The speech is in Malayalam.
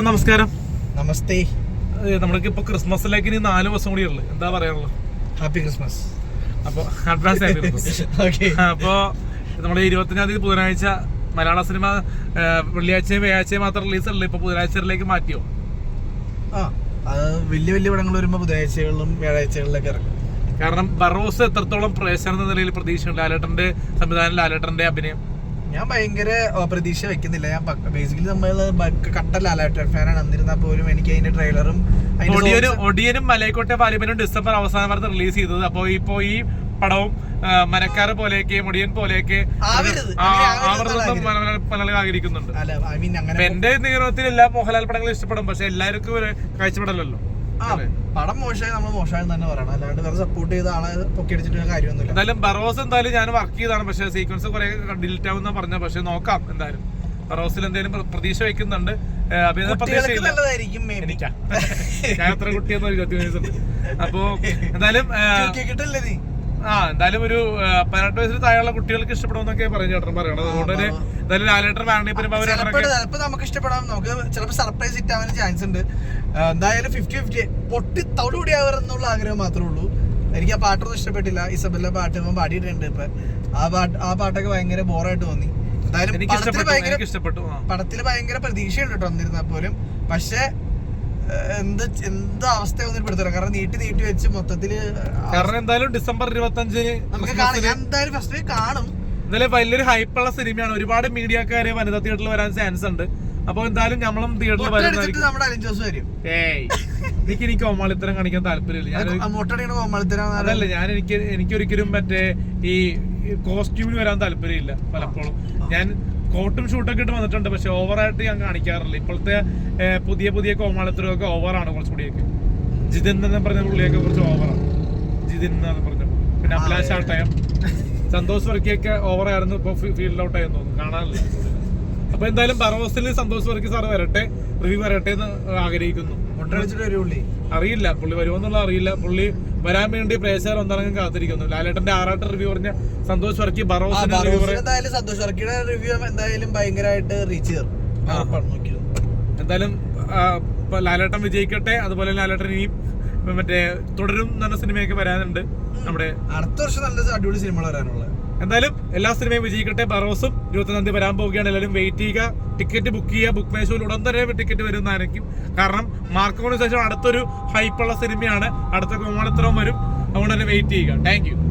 നമസ്കാരം. നമസ്തേ. നമ്മൾക്ക് ഇപ്പൊ ക്രിസ്മസിലേക്ക് ഇനി നാല് ദിവസം കൂടി ഉള്ളു. എന്താ പറയാനുള്ളത്? ഹാപ്പി ക്രിസ്മസ് അപ്പൊ അഡ്വാൻസ് ക്രിസ്മസ്. ഓക്കെ അപ്പൊ നമ്മുടെ ഇരുപത്തിനാം തീയതി ബുധനാഴ്ച മലയാള സിനിമ വെള്ളിയാഴ്ചയും വ്യാഴ്ചയും മാത്രം റിലീസ് ഉള്ളു. ഇപ്പൊ ബുധനാഴ്ചയിലേക്ക് മാറ്റിയോ? ആ വലിയ വലിയ പടങ്ങൾ വരുമ്പോ ബുധനാഴ്ചകളിലും വ്യാഴാഴ്ചകളിലൊക്കെ ഇറങ്ങും. കാരണം ബറോസ് എത്രത്തോളം പ്രേക്ഷകർ എന്ന നിലയിൽ പ്രതീക്ഷയുണ്ട്? ലാലേട്ടന്റെ സംവിധാനം ലാലേട്ടന്റെ അഭിനയം. ഞാൻ ഭയങ്കര പ്രതീക്ഷ വെക്കുന്നില്ല. ഞാൻ ബേസിക്കലി നമ്മൾ കട്ട ലാലാട്ടർ ഫാനാണ്. എന്നിരുന്നാൽ പോലും എനിക്ക് അതിന്റെ ട്രെയിലറും ഒടിയനും ഒടിയനും മലയക്കോട്ടെ പാലിപ്പനും ഡിസംബർ അവസാന വാരത്ത് റിലീസ് ചെയ്തത്. അപ്പൊ ഇപ്പൊ ഈ പടവും മനക്കാരെ പോലെയൊക്കെ മുടിയൻ പോലെയൊക്കെ മലയാളികൾ ആഗ്രഹിക്കുന്നുണ്ട്. എന്റെ നിഗമനത്തിൽ എല്ലാ മോഹൻലാൽ പടങ്ങളും ഇഷ്ടപ്പെടും. പക്ഷെ എല്ലാവർക്കും കാഴ്ചപ്പെടലല്ലോ പടം മോശമായി നമ്മൾ മോശമായെന്ന് തന്നെ പറയണം. അല്ലാണ്ട് വേറെ സപ്പോർട്ട് ചെയ്ത ആളെ പൊക്കിയടിച്ചിട്ട് കാര്യമൊന്നുമില്ല. എന്തായാലും ബറോസ് എന്തായാലും ഞാൻ വർക്ക് ചെയ്താണ് പക്ഷേ സീക്വൻസ് കുറെ ഡിലീറ്റ് ആവുന്ന പറഞ്ഞ പക്ഷെ നോക്കാം എന്തായാലും. ബറോസിൽ എന്തെങ്കിലും പ്ര- പ്രതീക്ഷ വെക്കുന്നുണ്ട്. നല്ലതായിരിക്കും ഞാൻ എത്ര കുട്ടിയെന്ന് അപ്പോ എന്തായാലും കിട്ടില്ലേ നീ? ആ എന്തായാലും ഒരു പതിനെട്ട് വയസ്സിന് താഴെയുള്ള കുട്ടികൾക്ക് ഇഷ്ടപ്പെടുമെന്നൊക്കെ പറഞ്ഞു ചേട്ടൻ പറയണത്. അതുകൊണ്ട് തന്നെ എന്തായാലും ലാലേട്ടർ വേണ്ടി ചിലപ്പോൾ നമുക്ക് ഇഷ്ടപ്പെടാം. നമുക്ക് ചിലപ്പോൾ സർപ്രൈസ് ഹിറ്റ് ആവാൻ ചാൻസ് ഉണ്ട്. എന്തായാലും ഫിഫ്റ്റി ഫിഫ്റ്റി പൊട്ടി തവിടുകൂടി ആവരെന്നുള്ള ആഗ്രഹം മാത്രമേ ഉള്ളൂ. എനിക്ക് ആ പാട്ടൊന്നും ഇഷ്ടപ്പെട്ടില്ല. ഇസബല്ല പാട്ട് ഇവൻ പാടിയിട്ടുണ്ട് ഇപ്പൊ. ആ പാട്ട് ആ പാട്ടൊക്കെ ഭയങ്കര ബോറായിട്ട് തോന്നി. എന്തായാലും എനിക്ക് പടത്തിൽ ഇഷ്ടപ്പെട്ടു ഭയങ്കര പ്രതീക്ഷയുണ്ട് കേട്ടോ എന്നിരുന്നാൽ പോലും. പക്ഷെ എന്ത് എന്ത് അവസ്ഥ ഒന്നും പെടുത്തില്ല കാരണം നീട്ടി നീട്ടി വെച്ച് മൊത്തത്തിൽ കാരണം എന്തായാലും ഡിസംബർ ഇരുപത്തി അഞ്ചിന് നമുക്ക് കാണാം. ഞാൻ എന്തായാലും ഫസ്റ്റ് കാണും. എന്തായാലും വലിയൊരു ഹൈപ്പുള്ള സിനിമയാണ്. ഒരുപാട് മീഡിയക്കാര് വനിതാ തിയേറ്ററിൽ വരാൻ ചാൻസ് ഉണ്ട്. അപ്പൊ എന്തായാലും നമ്മളും തിയേറ്ററിൽ എനിക്ക് എനിക്ക് ഓമാളിത്തരം കാണിക്കാൻ താല്പര്യമില്ല. അതല്ല ഞാൻ എനിക്ക് എനിക്കൊരിക്കലും മറ്റേ ഈ കോസ്റ്റ്യൂമിന് വരാൻ താല്പര്യമില്ല പലപ്പോഴും. ഞാൻ കോട്ടും ഷൂട്ടൊക്കെ ഇട്ട് വന്നിട്ടുണ്ട് പക്ഷെ ഓവറായിട്ട് ഞാൻ കാണിക്കാറില്ല. ഇപ്പോഴത്തെ പുതിയ പുതിയ കോമാളിത്തരമൊക്കെ ഓവറാണ് കുറച്ചുകൂടിയൊക്കെ ജിതിൻ എന്ന് പറഞ്ഞ പുള്ളിയൊക്കെ കുറച്ച് ഓവറാണ് ജിതിൻ എന്ന് പറഞ്ഞ പുള്ളി. പിന്നെ അഭിലാഷ് ആട്ടയം സന്തോഷ് വർക്കിയൊക്കെ ഓവറായിരുന്നു ഇപ്പൊ ഫീൽഡ് ഔട്ട് ആയെന്ന് തോന്നുന്നു. കാണാനില്ല. അപ്പൊ എന്തായാലും ബറോസിൽ സന്തോഷ് വർക്കി സാർ വരട്ടെ റിവ്യൂ വരട്ടെ എന്ന് ആഗ്രഹിക്കുന്നു. അറിയില്ല പുള്ളി വരുമെന്നുള്ള അറിയില്ല. പുള്ളി വരാൻ വേണ്ടി പ്രേക്ഷകർ ഒന്നിറങ്ങും കാത്തിരിക്കുന്നു. ലാലേട്ടന്റെ ആറാട്ട് റിവ്യൂ പറഞ്ഞ സന്തോഷ് വർക്കി ആ, റിവ്യൂ ബറോസിന് എന്തായാലും സന്തോഷ് വർക്കിയുടെ റിവ്യൂ എന്തായാലും ഭയങ്കരമായിട്ട് റീച്ച് എന്തായാലും ലാലേട്ടൻ വിജയിക്കട്ടെ. അതുപോലെ ലാലേട്ടൻ ഇനിയും മറ്റേ തുടരും എന്ന സിനിമയൊക്കെ വരാനുണ്ട്. നമ്മുടെ അടുത്ത വർഷം നല്ല അടിപൊളി സിനിമകൾ വരാനുള്ള എന്തായാലും എല്ലാ സിനിമയും വിജയിക്കട്ടെ. ബറോസും ഇരുപത്തൊന്നാം തീയതി വരാൻ പോവുകയാണ്. എല്ലാവരും വെയിറ്റ് ചെയ്യുക. ടിക്കറ്റ് ബുക്ക് ചെയ്യുക. ബുക്ക് മേശയിൽ ഉടൻ തന്നെ ടിക്കറ്റ് വരുന്നതായിരിക്കും. കാരണം മാർക്കോണിന് ശേഷം അടുത്തൊരു ഹൈപ്പുള്ള സിനിമയാണ്. അടുത്ത കോമാളിത്തരം വരും. അതുകൊണ്ട് തന്നെ വെയിറ്റ് ചെയ്യുക. താങ്ക്